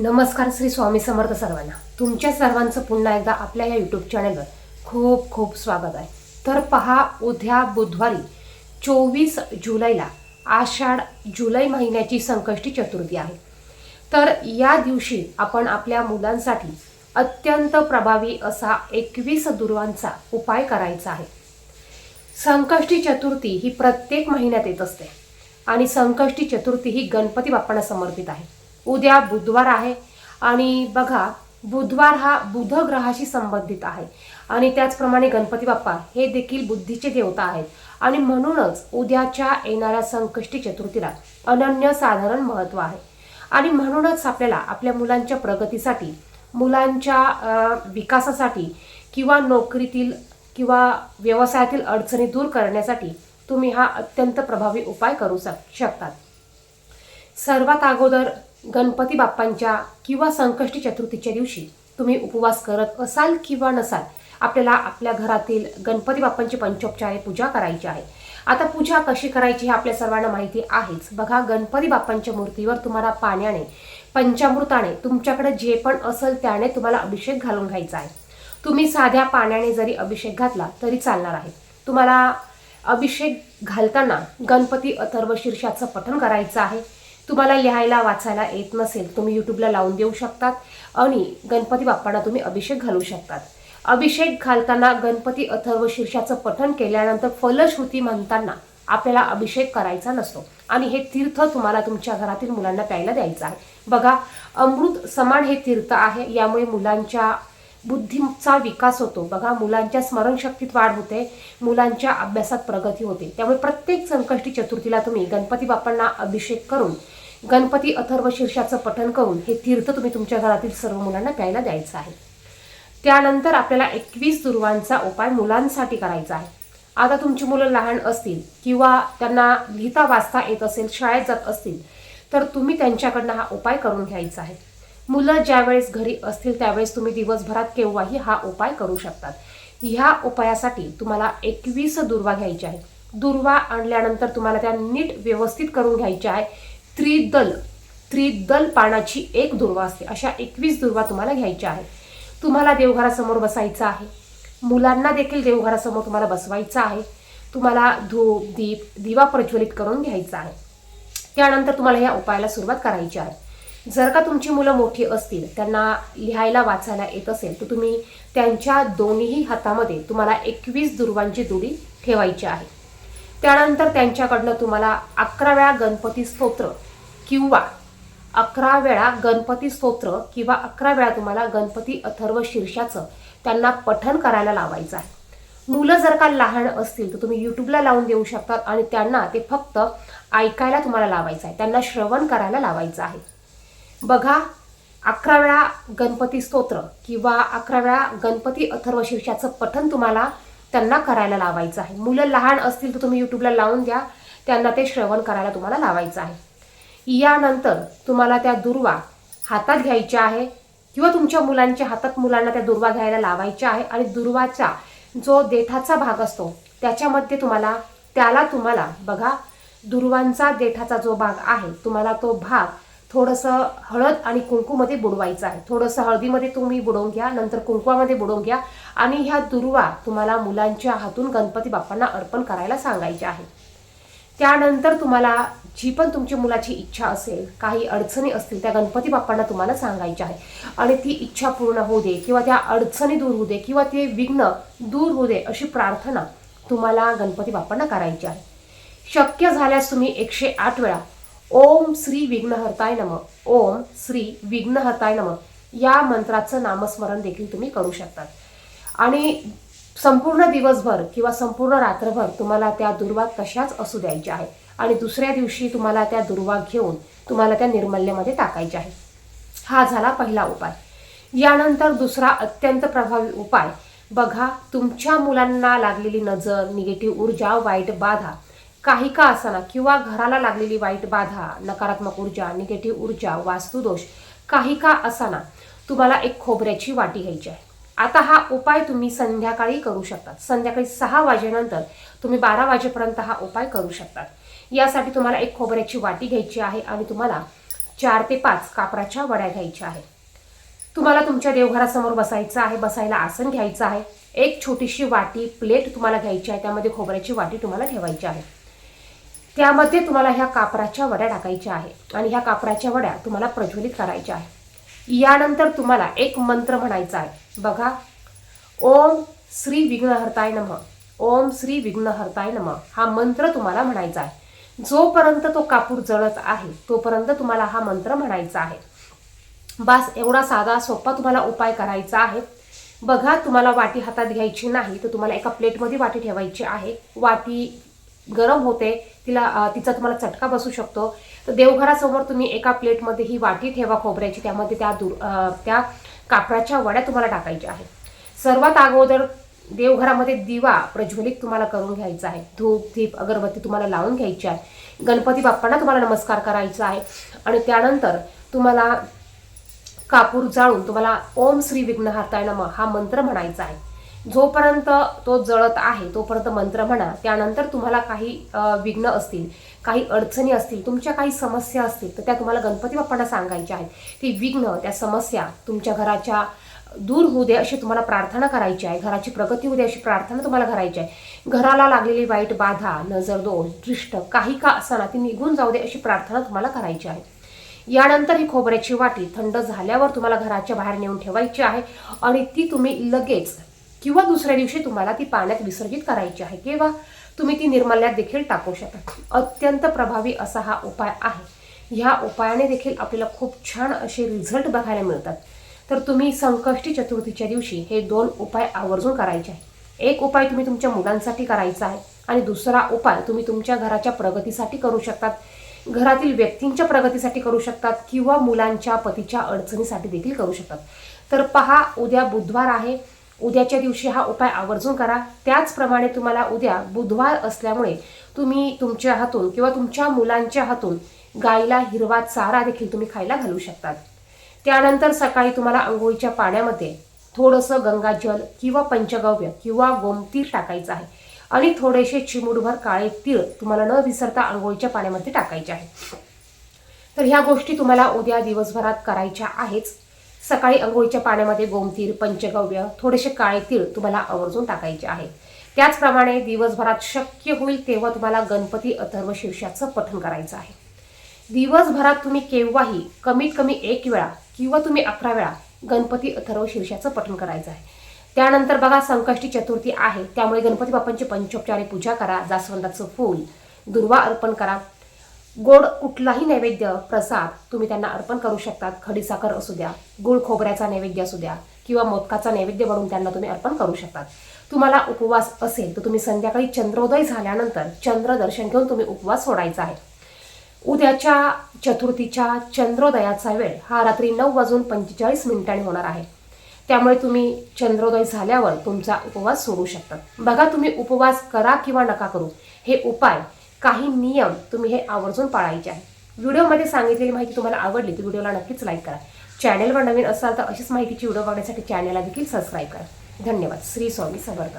नमस्कार श्री स्वामी समर्थ सर्वांना. तुमच्या सर्वांचं पुन्हा एकदा आपल्या या यूट्यूब चॅनलवर खूप खूप स्वागत आहे. तर पहा उद्या बुधवारी चोवीस जुलैला आषाढ जुलै महिन्याची संकष्टी चतुर्थी आहे. तर या दिवशी आपण आपल्या मुलांसाठी अत्यंत प्रभावी असा एकवीस दुर्वांचा उपाय करायचा आहे. संकष्टी चतुर्थी ही प्रत्येक महिन्यात येत असते आणि संकष्टी चतुर्थी ही गणपती बाप्पांना समर्पित आहे. उद्या बुधवार आहे. आणि बघा बुधवार हा बुध ग्रहाशी संबंधित आहे. आणि त्याचप्रमाणे गणपती बाप्पा हे देखील बुद्धीचे देवता आहेत. आणि म्हणूनच उद्याच्या येणाऱ्या संकष्टी चतुर्थीला अनन्य साधारण महत्त्व आहे. आणि म्हणूनच आपल्याला आपल्या मुलांच्या प्रगतीसाठी मुलांच्या विकासासाठी किंवा नोकरीतील किंवा व्यवसायातील अडचणी दूर करण्यासाठी तुम्ही हा अत्यंत प्रभावी उपाय करू शक शकतात. सर्वात अगोदर गणपती बाप्पांच्या किंवा संकष्टी चतुर्थीच्या दिवशी तुम्ही उपवास करत असाल किंवा नसाल आपल्याला आपल्या घरातील गणपती बाप्पांची पंचोपचारे पूजा करायची आहे. आता पूजा कशी करायची हे आपल्या सर्वांना माहिती आहेच. बघा गणपती बाप्पांच्या मूर्तीवर तुम्हाला पाण्याने पंचामृताने तुमच्याकडे जे पण असेल त्याने तुम्हाला अभिषेक घालून घ्यायचा आहे. तुम्ही साध्या पाण्याने जरी अभिषेक घातला तरी चालणार आहे. तुम्हाला अभिषेक घालताना गणपती अथर्व शीर्षाचं पठण करायचं आहे. तुम्हाला लिहायला वाचायला येत नसेल तुम्ही यूट्यूबला लावून देऊ शकतात आणि गणपती बाप्पांना तुम्ही अभिषेक घालू शकतात. अभिषेक घालताना गणपती अथर्व शीर्षाचं पठण केल्यानंतर फलश्रुती म्हणताना आपल्याला अभिषेक करायचा नसतो. आणि हे तीर्थ तुम्हाला तुमच्या घरातील मुलांना प्यायला द्यायचं आहे. बघा अमृत समान हे तीर्थ आहे यामुळे मुलांच्या बुद्धीचा विकास होतो. बघा मुलांच्या स्मरणशक्तीत वाढ होते मुलांच्या अभ्यासात प्रगती होते. त्यामुळे प्रत्येक संकष्टी चतुर्थीला तुम्ही गणपती बाप्पांना अभिषेक करून गणपती अथर्व शीर्षाचं पठण करून हे तीर्थ तुम्ही तुमच्या घरातील सर्व मुलांना प्यायला द्यायचं आहे. त्यानंतर आपल्याला एकवीस दुर्वांचा उपाय मुलांसाठी करायचा आहे. आता तुमची मुलं लहान असतील किंवा त्यांना लिहिता वाचता येत असेल शाळेत जात असतील तर तुम्ही त्यांच्याकडनं हा उपाय करून घ्यायचा आहे. मुलं ज्यावेळेस घरी असतील त्यावेळेस तुम्ही दिवसभरात केव्हाही हा उपाय करू शकतात. ह्या उपायासाठी तुम्हाला एकवीस दुर्वा घ्यायच्या आहेत. दुर्वा आणल्यानंतर तुम्हाला त्या नीट व्यवस्थित करून घ्यायच्या आहे त्रिदल त्रिदल पानाची एक दुर्वा असते. अशा एकवीस दुर्वा तुम्हाला घ्यायच्या आहे तुम्हाला देवघरासमोर बसायचं आहे. मुलांना देखील देवघरासमोर तुम्हाला बसवायचं आहे. तुम्हाला धूप दीप दिवा प्रज्वलित करून घ्यायचा आहे. त्यानंतर तुम्हाला या उपायाला सुरुवात करायची आहे. जर का तुमची मुलं मोठी असतील त्यांना लिहायला वाचायला येत असेल तर तुम्ही त्यांच्या दोन्ही हातामध्ये तुम्हाला एकवीस दुर्वांची दुडी ठेवायची आहे. त्यानंतर त्यांच्याकडनं तुम्हाला अकरा वेळा गणपती स्तोत्र किंवा अकरा वेळा गणपती स्तोत्र किंवा अकरा वेळा तुम्हाला गणपती अथर्व शीर्षाचं त्यांना पठन करायला लावायचं आहे. मुलं जर का लहान असतील तर तुम्ही यूट्यूबला लावून देऊ शकतात आणि त्यांना ते फक्त ऐकायला तुम्हाला लावायचं आहे. त्यांना श्रवण करायला लावायचं आहे. बघा अकरा वेळा गणपती स्तोत्र किंवा अकरा वेळा गणपती अथर्व शीर्षाचं पठण तुम्हाला त्यांना करायला लावायचं आहे. मुलं लहान असतील तर तुम्ही यूट्यूबला लावून द्या. त्यांना ते श्रवण करायला तुम्हाला लावायचं आहे. यानंतर तुम्हाला त्या दुर्वा हातात घ्यायच्या आहे किंवा तुमच्या मुलांच्या हातात मुलांना त्या दुर्वा घ्यायला लावायच्या आहे आणि दुर्वाचा जो देठाचा भाग असतो त्याच्यामध्ये तुम्हाला त्याला तुम्हाला बघा दुर्वांचा देठाचा जो भाग आहे तुम्हाला तो भाग थोडंसं हळद आणि कुंकूमध्ये बुडवायचं आहे. थोडंसं हळदीमध्ये तुम्ही बुडवून घ्या नंतर कुंकवामध्ये बुडवून घ्या आणि ह्या दुर्वा तुम्हाला मुलांच्या हातून गणपती बाप्पांना अर्पण करायला सांगायच्या आहे. त्यानंतर तुम्हाला जी पण तुमची मुलाची इच्छा असेल काही अडचणी असतील त्या गणपती बाप्पांना तुम्हाला सांगायच्या आहे. आणि ती इच्छा पूर्ण होऊ दे किंवा त्या अडचणी दूर होऊ दे किंवा ते विघ्न दूर होऊ दे अशी प्रार्थना तुम्हाला गणपती बाप्पांना करायची आहे. शक्य झाल्यास तुम्ही एकशे आठ वेळा ओम श्री विघ्नहर्ताय नम ओम श्री विघ्नहर्ताय नम. या मंत्राचं नामस्मरण देखील तुम्ही करू शकतात. आणि संपूर्ण दिवसभर किंवा संपूर्ण रात्रभर तुम्हाला त्या दुर्वा तशाच असू द्यायच्या आहे आणि दुसऱ्या दिवशी तुम्हाला त्या दुर्वा घेऊन तुम्हाला त्या निर्मल्यमध्ये टाकायच्या आहे हा झाला पहिला उपाय. यानंतर दुसरा अत्यंत प्रभावी उपाय. बघा तुमच्या मुलांना लागलेली नजर निगेटिव्ह ऊर्जा वाईट बाधा काही का असाना किंवा घराला लागलेली वाईट बाधा नकारात्मक ऊर्जा निगेटिव्ह ऊर्जा वास्तुदोष काही का असाना तुम्हाला एक खोबऱ्याची वाटी घ्यायची आहे. आता हा उपाय तुम्ही संध्याकाळी करू शकतात. संध्याकाळी सहा वाजेनंतर तुम्ही बारा वाजेपर्यंत हा उपाय करू शकतात. यासाठी तुम्हाला एक खोबऱ्याची वाटी घ्यायची आहे आणि तुम्हाला चार ते पाच कापराच्या वड्या घ्यायच्या आहे तुम्हाला तुमच्या देवघरासमोर बसायचं आहे बसायला आसन घ्यायचं आहे. एक छोटीशी वाटी प्लेट तुम्हाला घ्यायची आहे त्यामध्ये खोबऱ्याची वाटी तुम्हाला ठेवायची आहे. त्यामध्ये तुम्हाला ह्या कापराच्या वड्या टाकायच्या आहे आणि ह्या कापराच्या वड्या तुम्हाला प्रज्वलित करायच्या आहे यानंतर तुम्हाला एक मंत्र म्हणायचा आहे. बघा ओम श्री विघ्नहर्ताय नम. ओम श्री विघ्नहर्ताय नम. हा मंत्र तुम्हाला म्हणायचा आहे. जोपर्यंत तो कापूर जळत आहे तोपर्यंत तुम्हाला हा मंत्र म्हणायचा आहे. बास एवढा साधा सोपा तुम्हाला उपाय करायचा आहे. बघा तुम्हाला वाटी हातात घ्यायची नाही तर तुम्हाला एका प्लेटमध्ये वाटी ठेवायची आहे. वाटी गरम होते तिला तिचा तुम्हाला चटका बसू शकतो. तर देवघरासमोर तुम्ही एका प्लेटमध्ये ही वाटी ठेवा खोबऱ्याची त्यामध्ये त्या दूर त्या कापडाच्या वड्या तुम्हाला टाकायच्या आहेत. सर्वात अगोदर देवघरामध्ये दिवा प्रज्वलित तुम्हाला करून घ्यायचा आहे. धूप धीप अगरबत्ती तुम्हाला लावून घ्यायची आहे. गणपती बाप्पांना तुम्हाला नमस्कार करायचा आहे. आणि त्यानंतर तुम्हाला कापूर जाळून तुम्हाला ओम श्री विघ्नहार्ताय नम हा मंत्र म्हणायचा आहे. जोपर्यंत तो जळत आहे तोपर्यंत मंत्र म्हणा त्यानंतर तुम्हाला काही विघ्न असतील काही अडचणी असतील तुमच्या काही समस्या असतील तर त्या तुम्हाला गणपती बाप्पांना सांगायच्या आहेत. ती विघ्न त्या समस्या तुमच्या घराच्या दूर होऊ दे अशी तुम्हाला प्रार्थना करायची आहे. घराची प्रगती होऊ दे अशी प्रार्थना तुम्हाला करायची आहे. घराला लागलेली वाईट बाधा नजर दोष दृष्ट काही का असताना ती निघून जाऊ दे अशी प्रार्थना तुम्हाला करायची आहे. यानंतर ही खोबऱ्याची वाटी थंड झाल्यावर तुम्हाला घराच्या बाहेर नेऊन ठेवायची आहे आणि ती तुम्ही लगेच किंवा दुसऱ्या दिवशी तुम्हाला ती पाण्यात विसर्जित करायची आहे किंवा तुम्ही ती निर्मल्यात देखील टाकू शकता. अत्यंत प्रभावी असा हा उपाय आहे. ह्या उपायाने देखील आपल्याला खूप छान असे रिझल्ट बघायला मिळतात. तर तुम्ही संकष्टी चतुर्थीच्या दिवशी हे दोन उपाय आवर्जून करायचे आहे एक उपाय तुम्ही तुमच्या मुलांसाठी करायचा आहे आणि दुसरा उपाय तुम्ही तुमच्या घराच्या प्रगतीसाठी करू शकतात. घरातील व्यक्तींच्या प्रगतीसाठी करू शकतात किंवा मुलांच्या पतीच्या अडचणीसाठी देखील करू शकतात. तर पहा उद्या बुधवार आहे. उद्याच्या दिवशी हा उपाय आवर्जून करा. त्याचप्रमाणे तुम्हाला उद्या बुधवार असल्यामुळे तुम्ही तुमच्या हातून किंवा तुमच्या मुलांच्या हातून गायीला हिरवा चारा देखील तुम्ही खायला घालू शकतात. त्यानंतर सकाळी तुम्हाला आंघोळीच्या पाण्यामध्ये थोडंसं गंगाजल किंवा पंचगव्य किंवा गोमतीर टाकायचं आहे. आणि थोडेसे चिमूटभर काळे तीळ तुम्हाला न विसरता आंघोळीच्या पाण्यामध्ये टाकायचे आहे. तर ह्या गोष्टी तुम्हाला उद्या दिवसभरात करायच्या आहेच. सकाळी अंघोळीच्या पाण्यामध्ये गोमतीर पंचगव्य थोडेसे काळे तीळ तुम्हाला आवर्जून टाकायचे आहेत त्याचप्रमाणे दिवसभरात शक्य होईल तेव्हा तुम्हाला गणपती अथर्व शीर्षाचं पठण करायचं आहे. दिवसभरात तुम्ही केव्हाही कमीत कमी एक वेळा किंवा तुम्ही अकरा वेळा गणपती अथर्व शीर्षाचं पठण करायचं आहे. त्यानंतर बघा संकष्टी चतुर्थी आहे. त्यामुळे गणपती बाप्पांची पंचोपचारी पूजा करा जास्वंदाचं फूल दुर्वा अर्पण करा. गोड कुठलाही नैवेद्य प्रसाद तुम्ही त्यांना अर्पण करू शकतात. खडीसाखर असू द्या गुळ खोबऱ्याचा नैवेद्य असू द्या किंवा मोदकाचा नैवेद्य बनवून त्यांना तुम्ही अर्पण करू शकतात. तुम्हाला उपवास असेल तर तुम्ही संध्याकाळी चंद्रोदय झाल्यानंतर चंद्र दर्शन घेऊन तुम्ही उपवास सोडायचा आहे. उद्याच्या चतुर्थीच्या चंद्रोदयाचा वेळ हा रात्री नऊ वाजून पंचेचाळीस मिनिटांनी होणार आहे. त्यामुळे तुम्ही चंद्रोदय झाल्यावर तुमचा उपवास सोडू शकता. बघा तुम्ही उपवास करा किंवा नका करू. हे उपाय काही नियम तुम्ही हे आवर्जून पाळायचे आहे व्हिडिओमध्ये सांगितलेली माहिती तुम्हाला आवडली तर व्हिडिओला नक्कीच लाईक करा. चॅनलवर नवीन असाल तर अशीच माहितीची व्हिडिओ बघण्यासाठी चॅनलला देखील सबस्क्राईब करा. धन्यवाद. श्री स्वामी समर्थ.